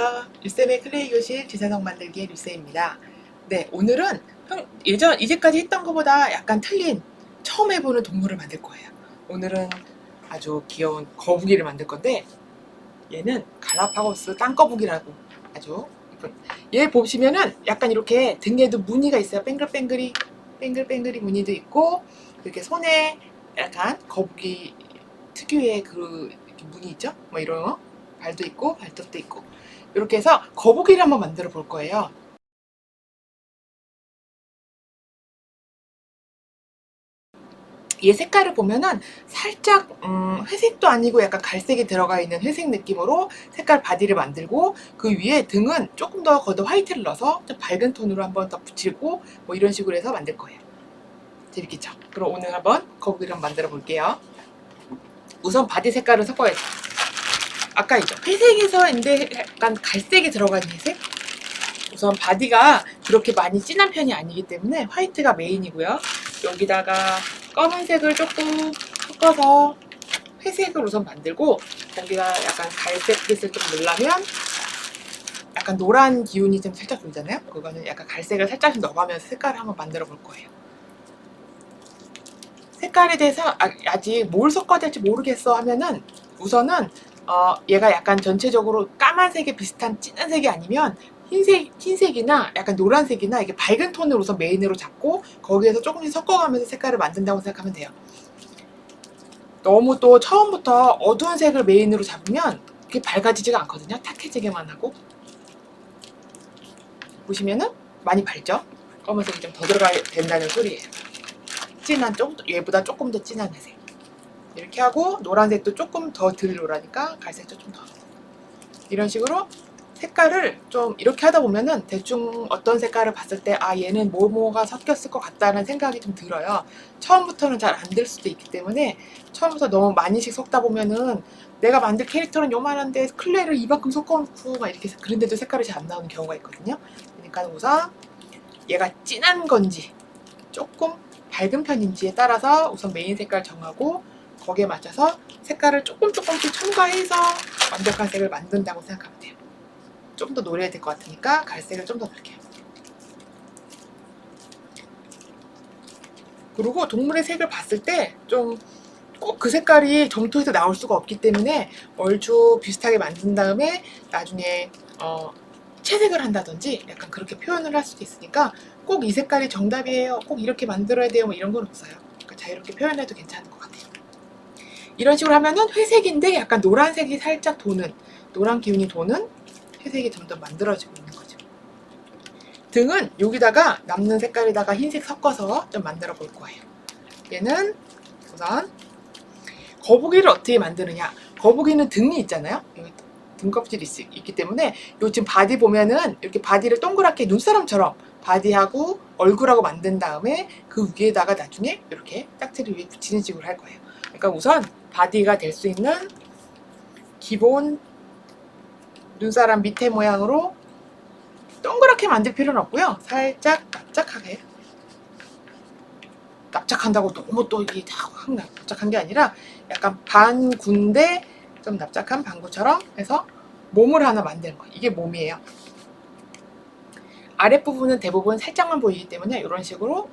안녕하세요. 유쌤의 클레이 교실 지사성 만들기의 유쌤입니다. 네, 오늘은 형- 예전 이제까지 했던 것보다 약간 틀린 처음 해보는 동물을 만들 거예요. 오늘은 아주 귀여운 거북이를 만들 건데 얘는 갈라파고스 땅거북이라고 아주 이쁜. 얘 보시면은 약간 이렇게 등에도 무늬가 있어요. 뱅글뱅글이 뱅글뱅글이 무늬도 있고 이렇게 손에 약간 거북이 특유의 그 무늬 있죠? 뭐 이런 거 발도 있고 발톱도 있고 이렇게 해서 거북이를 한번 만들어 볼 거예요. 얘 색깔을 보면은 살짝 음, 회색도 아니고 약간 갈색이 들어가 있는 회색 느낌으로 색깔 바디를 만들고 그 위에 등은 조금 더 걷어 화이트를 넣어서 좀 밝은 톤으로 한번 더 붙이고 뭐 이런 식으로 해서 만들 거예요. 재밌겠죠? 그럼 오늘 한번 거북이를 한번 만들어 볼게요. 우선 바디 색깔을 섞어야죠. 아까 있죠. 회색에서 인데 약간 갈색이 들어간 회색? 우선 바디가 그렇게 많이 진한 편이 아니기 때문에 화이트가 메인이고요. 여기다가 검은색을 조금 섞어서 회색을 우선 만들고 거기다 약간 갈색빛을 좀 넣으려면 약간 노란 기운이 좀 살짝 돌잖아요. 그거는 약간 갈색을 살짝 넣어가면서 색깔을 한번 만들어 볼 거예요. 색깔에 대해서 아- 아직 뭘 섞어야 될지 모르겠어 하면은 우선은 어, 얘가 약간 전체적으로 까만색에 비슷한 진한 색이 아니면 흰색, 흰색이나 약간 노란색이나 이게 밝은 톤을 우선 메인으로 잡고 거기에서 조금씩 섞어가면서 색깔을 만든다고 생각하면 돼요. 너무 또 처음부터 어두운 색을 메인으로 잡으면 그게 밝아지지가 않거든요. 탁해지게만 하고. 보시면은 많이 밝죠? 검은색이 좀 더 들어가야 된다는 소리예요. 진한, 좀, 더- 얘보다 조금 더 진한 회색. 이렇게 하고 노란색도 조금 더 덜 노라니까 갈색도 좀 더. 이런 식으로 색깔을 좀 이렇게 하다 보면은 대충 어떤 색깔을 봤을 때 아 얘는 뭐뭐가 섞였을 것 같다는 생각이 좀 들어요. 처음부터는 잘 안 될 수도 있기 때문에 처음부터 너무 많이씩 섞다 보면은 내가 만들 캐릭터는 요만한데 클레이를 이만큼 섞어놓고 막 이렇게 그런데도 색깔이 잘 안 나오는 경우가 있거든요. 그러니까 우선 얘가 진한 건지 조금 밝은 편인지에 따라서 우선 메인 색깔 정하고 거기에 맞춰서 색깔을 조금 조금씩 첨가해서 완벽한 색을 만든다고 생각하면 돼요. 좀 더 노려야 될 것 같으니까 갈색을 좀 더 넣을게요. 그리고 동물의 색을 봤을 때 좀 꼭 그 색깔이 점토에서 나올 수가 없기 때문에 얼추 비슷하게 만든 다음에 나중에 어, 채색을 한다든지 약간 그렇게 표현을 할 수도 있으니까 꼭 이 색깔이 정답이에요. 꼭 이렇게 만들어야 돼요. 뭐 이런 건 없어요. 그러니까 자유롭게 표현해도 괜찮은 것 같아요. 이런 식으로 하면은 회색인데 약간 노란색이 살짝 도는 노란 기운이 도는 회색이 점점 만들어지고 있는 거죠. 등은 여기다가 남는 색깔에다가 흰색 섞어서 좀 만들어 볼 거예요. 얘는 우선 거북이를 어떻게 만드느냐. 거북이는 등이 있잖아요. 여기 등껍질이 있- 있기 때문에 요 지금 바디 보면은 이렇게 바디를 동그랗게 눈사람처럼 바디하고 얼굴하고 만든 다음에 그 위에다가 나중에 이렇게 짝지를 위에 붙이는 식으로 할 거예요. 그러니까 우선 바디가 될 수 있는 기본 눈사람 밑에 모양으로 동그랗게 만들 필요는 없고요. 살짝 납작하게. 납작한다고 너무 또 이게 확 납작한 게 아니라 약간 반 군데 좀 납작한 방구처럼 해서 몸을 하나 만드는 거예요. 이게 몸이에요. 아랫부분은 대부분 살짝만 보이기 때문에 이런 식으로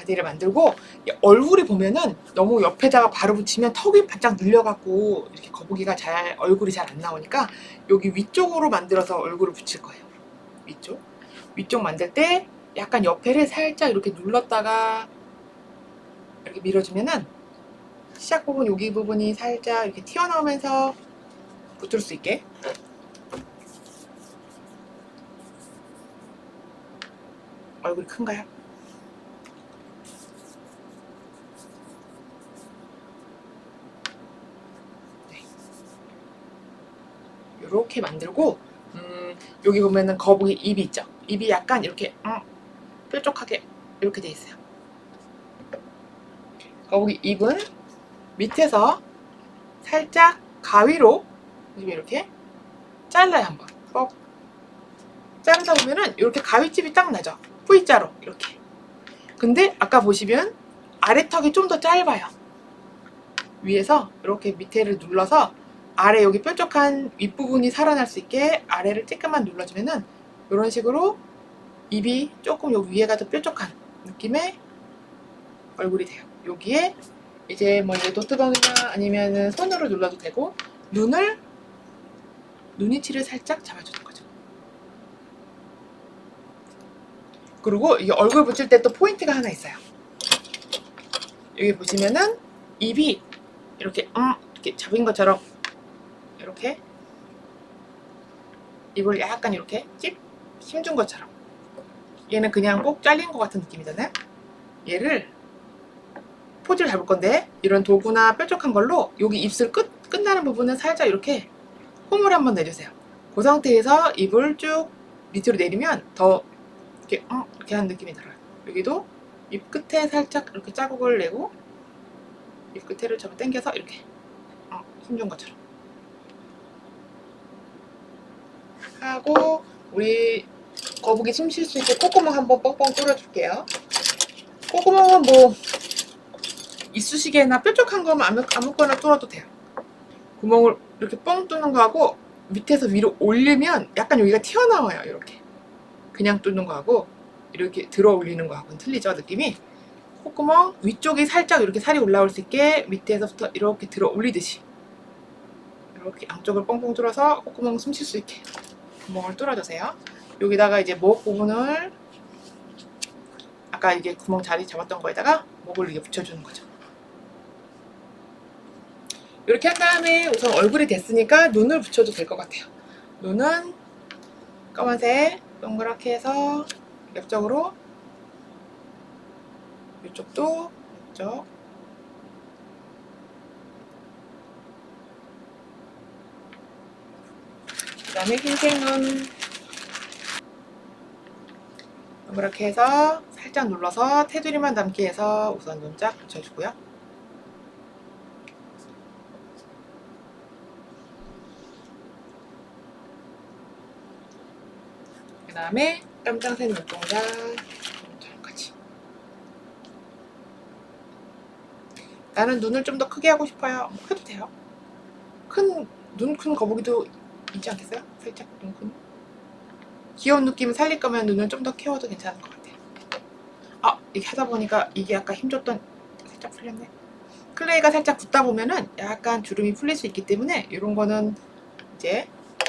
바디를 만들고 이 얼굴이 보면은 너무 옆에다가 바로 붙이면 턱이 바짝 눌려갖고 이렇게 거북이가 잘 얼굴이 잘 안 나오니까 여기 위쪽으로 만들어서 얼굴을 붙일 거예요. 위쪽. 위쪽 만들 때 약간 옆에를 살짝 이렇게 눌렀다가 이렇게 밀어주면은 시작 부분 여기 부분이 살짝 이렇게 튀어나오면서 붙을 수 있게 얼굴이 큰가요? 이렇게 만들고 음, 여기 보면은 거북이 입이 있죠. 입이 약간 이렇게 음, 뾰족하게 이렇게 돼 있어요. 거북이 입은 밑에서 살짝 가위로 이렇게 잘라요 한번. 뻑 자르다 보면은 이렇게 가위집이 딱 나죠. V자로 이렇게. 근데 아까 보시면 아래 턱이 좀 더 짧아요. 위에서 이렇게 밑에를 눌러서 아래 여기 뾰족한 윗부분이 살아날 수 있게 아래를 조금만 눌러주면은 이런 식으로 입이 조금 여기 위에가 더 뾰족한 느낌의 얼굴이 돼요. 여기에 이제 뭐 이제 노트북이나 아니면은 손으로 눌러도 되고 눈을 눈이치를 살짝 잡아주는 거죠. 그리고 이게 얼굴 붙일 때 또 포인트가 하나 있어요. 여기 보시면은 입이 이렇게 음 이렇게 잡은 것처럼 이렇게 입을 약간 이렇게 찝 힘준 것처럼 얘는 그냥 꼭 잘린 것 같은 느낌이잖아요. 얘를 포즈를 잡을 건데 이런 도구나 뾰족한 걸로 여기 입술 끝 끝나는 부분은 살짝 이렇게 홈을 한번 내주세요. 그 상태에서 입을 쭉 밑으로 내리면 더 이렇게 어, 이렇게 하는 느낌이 들어요. 여기도 입 끝에 살짝 이렇게 자국을 내고 입 끝에를 잡아 당겨서 이렇게 어, 힘준 것처럼 하고 우리 거북이 숨 쉴 수 있게 콧구멍 한번 뻥뻥 뚫어줄게요. 콧구멍은 뭐 이쑤시개나 뾰족한 거면 아무, 아무거나 뚫어도 돼요. 구멍을 이렇게 뻥 뚫는 거하고 밑에서 위로 올리면 약간 여기가 튀어나와요. 이렇게 그냥 뚫는 거하고 이렇게 들어 올리는 거하고는 틀리죠 느낌이. 콧구멍 위쪽이 살짝 이렇게 살이 올라올 수 있게 밑에서부터 이렇게 들어 올리듯이 이렇게 양쪽을 뻥뻥 뚫어서 콧구멍 숨 쉴 수 있게 구멍을 뚫어주세요. 여기다가 이제 목 부분을 아까 이게 구멍 자리 잡았던 거에다가 목을 이렇게 붙여주는 거죠. 이렇게 한 다음에 우선 얼굴이 됐으니까 눈을 붙여도 될 것 같아요. 눈은 검은색 동그랗게 해서 옆쪽으로 이쪽도 이쪽 다음에 흰색 눈 동그랗게 해서 살짝 눌러서 테두리만 담기 해서 우선 눈 쫙 붙여주고요. 그 다음에 깜짝색 눈동자 저까지 나는 눈을 좀 더 크게 하고 싶어요. 뭐 해도 돼요. 큰 눈 큰 거북이도 있지 않겠어요? 살짝 눈 큰. 귀여운 느낌 살릴 거면 눈을 좀 더 키워도 괜찮을 것 같아요. 아 이게 하다 보니까 이게 아까 힘줬던 살짝 풀렸네. 클레이가 살짝 굳다 보면은 약간 주름이 풀릴 수 있기 때문에 이런 거는 이제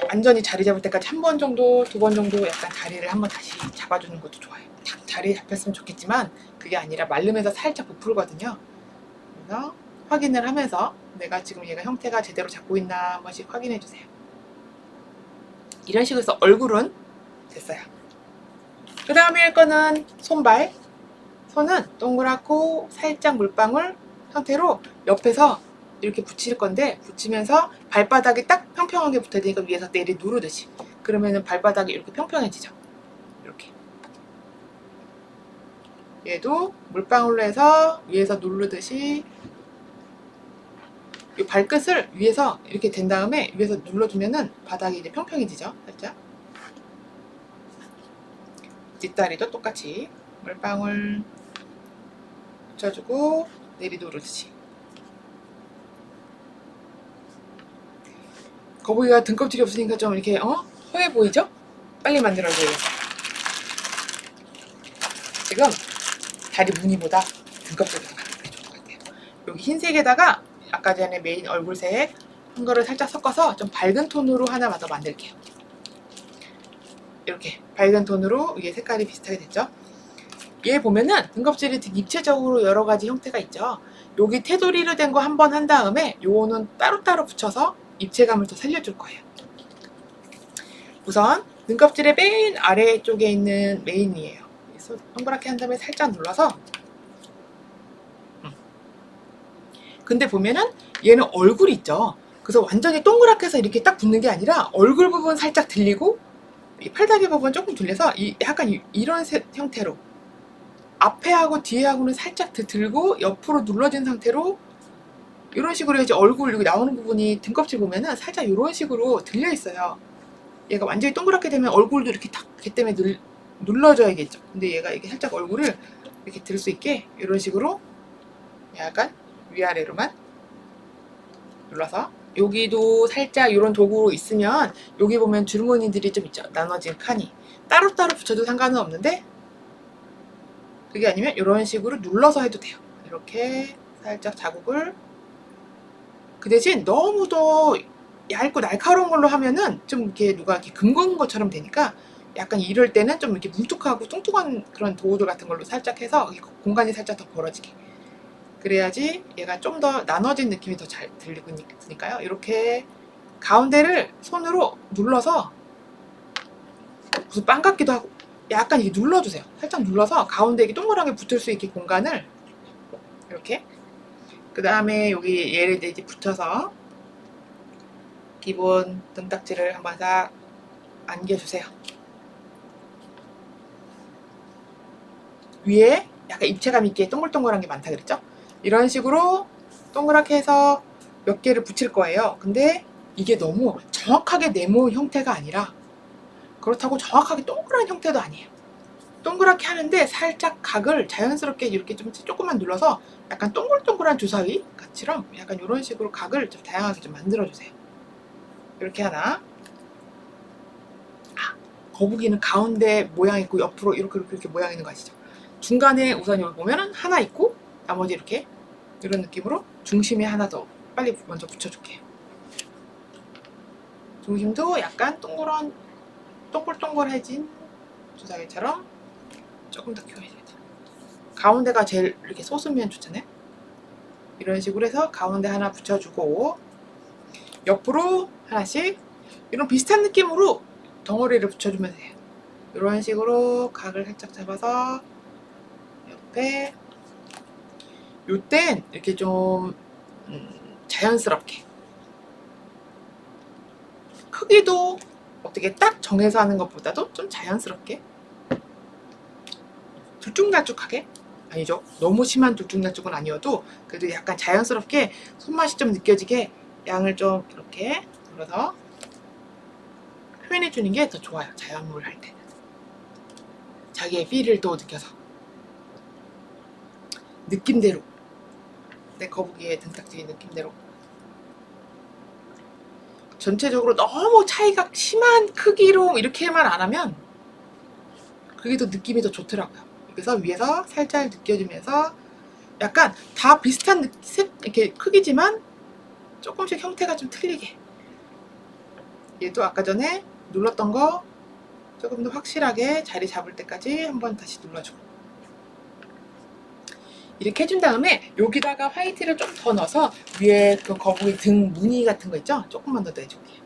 완전히 자리 잡을 때까지 한 번 정도, 두 번 정도 약간 자리를 한번 다시 잡아주는 것도 좋아요. 딱 자리에 잡혔으면 좋겠지만 그게 아니라 말르면서 살짝 부풀거든요. 그래서 확인을 하면서 내가 지금 얘가 형태가 제대로 잡고 있나 한 번씩 확인해 주세요. 이런 식으로 해서 얼굴은 됐어요. 그 다음에 할 거는 손발. 손은 동그랗고 살짝 물방울 상태로 옆에서 이렇게 붙일 건데 붙이면서 발바닥이 딱 평평하게 붙어야 되니까 위에서 내리 누르듯이 그러면은 발바닥이 이렇게 평평해지죠 이렇게 얘도 물방울로 해서 위에서 누르듯이 이 발끝을 위에서 이렇게 된 다음에 위에서 눌러주면은 바닥이 이제 평평해지죠 살짝 뒷다리도 똑같이 물방울 붙여주고 내리 누르듯이 거북이가 등껍질이 없으니까 좀 이렇게 어? 허해 보이죠? 빨리 만들어줘야겠어요. 지금 다리 무늬보다 등껍질이 더 많은 게 좋을 것 같아요. 여기 흰색에다가 아까 전에 메인 얼굴색 한 거를 살짝 섞어서 좀 밝은 톤으로 하나 더 만들게요. 이렇게 밝은 톤으로 위에 색깔이 비슷하게 됐죠? 얘 보면은 등껍질이 되게 입체적으로 여러 가지 형태가 있죠. 여기 테두리로 된 거 한 번 한 다음에 요거는 따로따로 붙여서 입체감을 더 살려줄 거예요. 우선 등껍질의 맨 아래쪽에 있는 메인이에요. 그래서 동그랗게 한 다음에 살짝 눌러서 음. 근데 보면은 얘는 얼굴이 있죠. 그래서 완전히 동그랗게 해서 이렇게 딱 붙는 게 아니라 얼굴 부분 살짝 들리고 이 팔다리 부분 조금 들려서 이 약간 이, 세- 형태로 앞에하고 뒤에하고는 살짝 더 들고 옆으로 눌러진 상태로 이런 식으로 해야지 얼굴 여기 나오는 부분이 등껍질 보면은 살짝 이런 식으로 들려 있어요. 얘가 완전히 동그랗게 되면 얼굴도 이렇게 탁, 걔 때문에 눌, 눌러줘야겠죠. 근데 얘가 이게 살짝 얼굴을 이렇게 들 수 있게 이런 식으로 약간 위아래로만 눌러서 여기도 살짝 이런 도구 있으면 여기 보면 줄무늬들이 좀 있죠. 나눠진 칸이. 따로따로 붙여도 상관은 없는데 그게 아니면 이런 식으로 눌러서 해도 돼요. 이렇게 살짝 자국을 그 대신 너무 더 얇고 날카로운 걸로 하면은 좀 이렇게 누가 이렇게 금건 것처럼 되니까 약간 이럴 때는 좀 이렇게 뭉툭하고 뚱뚱한 그런 도구들 같은 걸로 살짝 해서 이 공간이 살짝 더 벌어지게 그래야지 얘가 좀 더 나눠진 느낌이 더 잘 들리고 있으니까요. 이렇게 가운데를 손으로 눌러서 무슨 빵 같기도 하고 약간 이렇게 눌러주세요. 살짝 눌러서 가운데 이렇게 동그랗게 붙을 수 있게 공간을 이렇게 그 다음에 여기 얘를 이제 붙여서 기본 등딱지를 한번 싹 안겨주세요. 위에 약간 입체감 있게 동글동글한 게 많다 그랬죠? 이런 식으로 동그랗게 해서 몇 개를 붙일 거예요. 근데 이게 너무 정확하게 네모 형태가 아니라 그렇다고 정확하게 동그란 형태도 아니에요. 동그랗게 하는데 살짝 각을 자연스럽게 이렇게 좀 조금만 눌러서 약간 동글동글한 주사위 같이랑 약간 이런 식으로 각을 좀 다양하게 좀 만들어주세요. 이렇게 하나. 아, 거북이는 가운데 모양 있고 옆으로 이렇게 이렇게, 이렇게 모양 있는 거 아시죠? 중간에 우선 여기 보면은 하나 있고 나머지 이렇게 이런 느낌으로 중심에 하나 더 빨리 먼저 붙여줄게요. 중심도 약간 동그란 동글동글해진 주사위처럼 조금 더 키워야 돼요. 가운데가 제일 이렇게 솟으면 좋잖아요. 이런 식으로 해서 가운데 하나 붙여주고 옆으로 하나씩 이런 비슷한 느낌으로 덩어리를 붙여주면 돼요. 이런 식으로 각을 살짝 잡아서 옆에 요땐 이렇게 좀 음, 자연스럽게. 크기도 어떻게 딱 정해서 하는 것보다도 좀 자연스럽게? 들쭉날쭉하게? 아니죠. 너무 심한 들쭉날쭉은 아니어도 그래도 약간 자연스럽게 손맛이 좀 느껴지게 양을 좀 이렇게 눌러서 표현해 주는 게 더 좋아요 자연물 할 때는. 자기의 필을 또 느껴서. 느낌대로 내 거북이의 등딱지의 느낌대로. 전체적으로 너무 차이가 심한 크기로 이렇게만 안 하면 그게 더 느낌이 더 좋더라고요. 그래서 위에서 살짝 느껴주면서 약간 다 비슷한 느- 색, 이렇게 크기지만 조금씩 형태가 좀 틀리게. 얘도 아까 전에 눌렀던 거 조금 더 확실하게 자리 잡을 때까지 한번 다시 눌러주고 이렇게 해준 다음에 여기다가 화이트를 좀 더 넣어서 위에 그 거북이 등 무늬 같은 거 있죠? 조금만 더 내줄게요.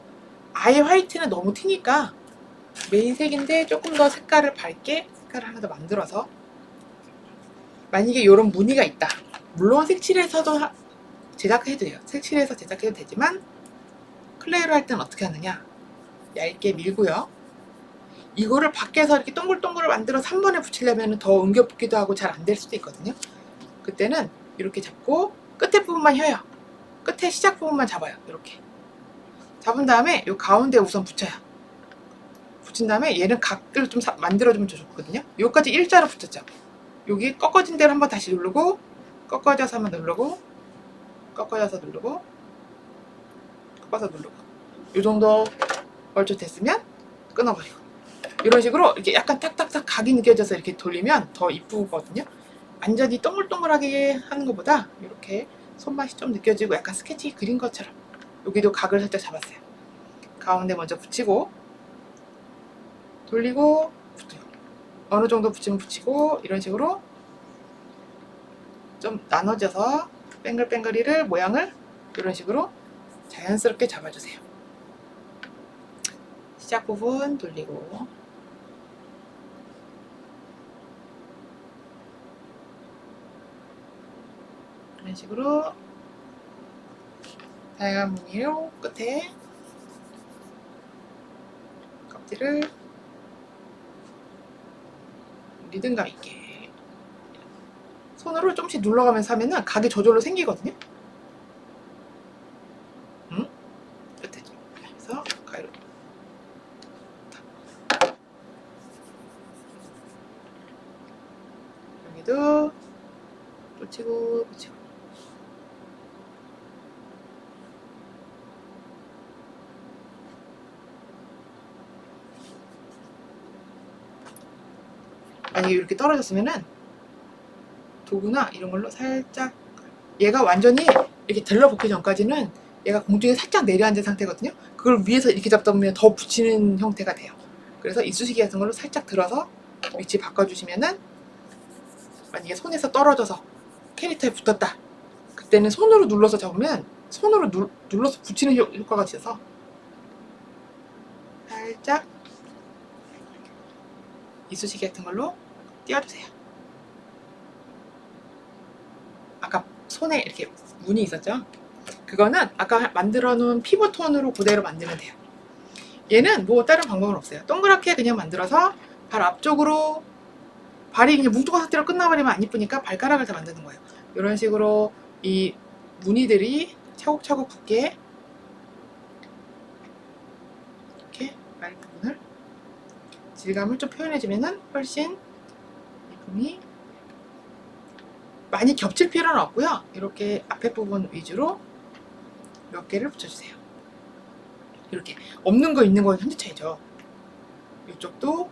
아예 화이트는 너무 튀니까 메인 색인데 조금 더 색깔을 밝게 색깔을 하나 더 만들어서 만약에 이런 무늬가 있다. 물론 색칠해서도 하- 제작해도 돼요. 색칠해서 제작해도 되지만 클레이로 할 때는 어떻게 하느냐? 얇게 밀고요. 이거를 밖에서 이렇게 동글동글 만들어서 한 번에 붙이려면 더 옮겨 붙기도 하고 잘 안 될 수도 있거든요. 그때는 이렇게 잡고 끝에 부분만 혀요. 끝에 시작 부분만 잡아요. 이렇게. 잡은 다음에 이 가운데 우선 붙여요. 붙인 다음에 얘는 각을 좀 사- 만들어주면 좋거든요. 여기까지 일자로 붙였죠. 여기 꺾어진 대로 한번 다시 누르고 꺾어져서 한번 누르고 꺾어져서 누르고 꺾어서 누르고 이 정도 얼추 됐으면 끊어버리고 이런 식으로 이렇게 약간 탁탁탁 각이 느껴져서 이렇게 돌리면 더 이쁘거든요. 완전히 동글동글하게 하는 것보다 이렇게 손맛이 좀 느껴지고 약간 스케치 그린 것처럼 여기도 각을 살짝 잡았어요. 가운데 먼저 붙이고 돌리고 붙이고 어느 정도 붙이면 붙이고 이런 식으로 좀 나눠져서 뱅글뱅글이를 모양을 이런 식으로 자연스럽게 잡아주세요. 시작 부분 돌리고 이런 식으로 다양한 무늬로 끝에 껍질을 리듬감 있게 손으로 조금씩 눌러가면서 하면은 각이 저절로 생기거든요. 응? 끝에 좀 해서 가위로 여기도 붙이고 붙이고 만약에 이렇게 떨어졌으면은 도구나 이런 걸로 살짝 얘가 완전히 이렇게 들러붙기 전까지는 얘가 공중에 살짝 내려앉은 상태거든요. 그걸 위에서 이렇게 잡다 보면 더 붙이는 형태가 돼요. 그래서 이쑤시개 같은 걸로 살짝 들어서 위치 바꿔주시면은 만약에 손에서 떨어져서 캐릭터에 붙었다. 그때는 손으로 눌러서 잡으면 손으로 눌, 눌러서 붙이는 효, 효과가 있어서 살짝 이쑤시개 같은 걸로 띄워주세요. 아까 손에 이렇게 문이 있었죠? 그거는 아까 만들어 놓은 피부 톤으로 그대로 만들면 돼요. 얘는 뭐 다른 방법은 없어요. 동그랗게 그냥 만들어서 발 앞쪽으로 발이 그냥 뭉뚱한 상태로 끝나버리면 안 이쁘니까 발가락을 다 만드는 거예요. 이런 식으로 이 무늬들이 차곡차곡 붙게 이렇게 발 부분을 질감을 좀 표현해주면은 훨씬 이쁨이 많이 겹칠 필요는 없고요. 이렇게 앞에 부분 위주로 몇 개를 붙여주세요. 이렇게 없는 거 있는 건 현재 차이죠. 이쪽도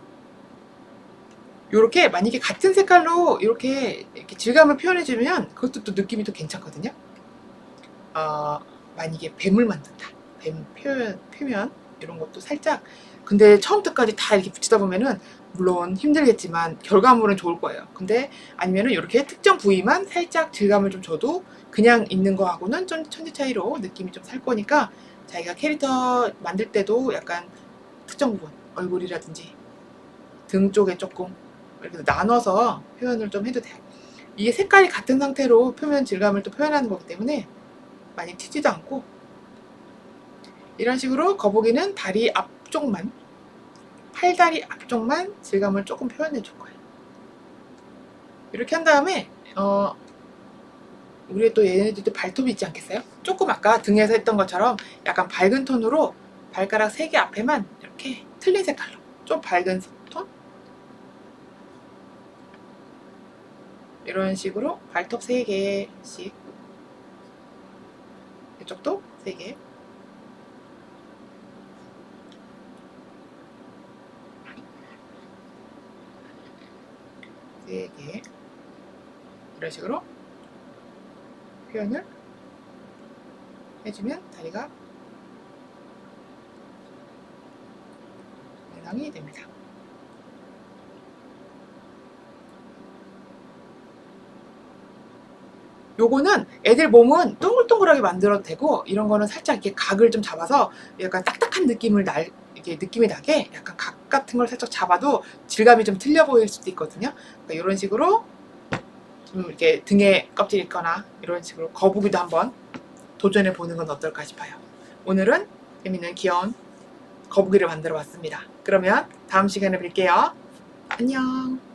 이렇게 만약에 같은 색깔로 이렇게, 이렇게 질감을 표현해주면 그것도 또 느낌이 또 괜찮거든요. 어, 만약에 뱀을 만든다. 뱀 표현, 표면 이런 것도 살짝 근데 처음부터까지 다 이렇게 붙이다 보면은 물론 힘들겠지만 결과물은 좋을 거예요. 근데 아니면은 이렇게 특정 부위만 살짝 질감을 좀 줘도 그냥 있는 거하고는 좀 천지 차이로 느낌이 좀 살 거니까 자기가 캐릭터 만들 때도 약간 특정 부분 얼굴이라든지 등 쪽에 조금 이렇게 나눠서 표현을 좀 해도 돼요. 이게 색깔이 같은 상태로 표면 질감을 또 표현하는 거기 때문에 많이 튀지도 않고 이런 식으로 거북이는 다리 앞쪽만 팔다리 앞쪽만 질감을 조금 표현해 줄 거예요. 이렇게 한 다음에 어 우리 또 얘네들도 발톱이 있지 않겠어요? 조금 아까 등에서 했던 것처럼 약간 밝은 톤으로 발가락 3개 앞에만 이렇게 틀린 색깔로 좀 밝은 톤 이런 식으로 발톱 3개씩 이쪽도 3개 네 개. 이런 식으로 표현을 해주면 다리가 완성이 됩니다. 요거는 애들 몸은 동글동글하게 만들어도 되고 이런 거는 살짝 이렇게 각을 좀 잡아서 약간 딱딱한 느낌을 날 이게 느낌이 나게 약간 각 같은 걸 살짝 잡아도 질감이 좀 틀려 보일 수도 있거든요. 그러니까 이런 식으로 좀 이렇게 등에 껍질 있거나 이런 식으로 거북이도 한번 도전해 보는 건 어떨까 싶어요. 오늘은 재밌는 귀여운 거북이를 만들어 봤습니다. 그러면 다음 시간에 뵐게요. 안녕.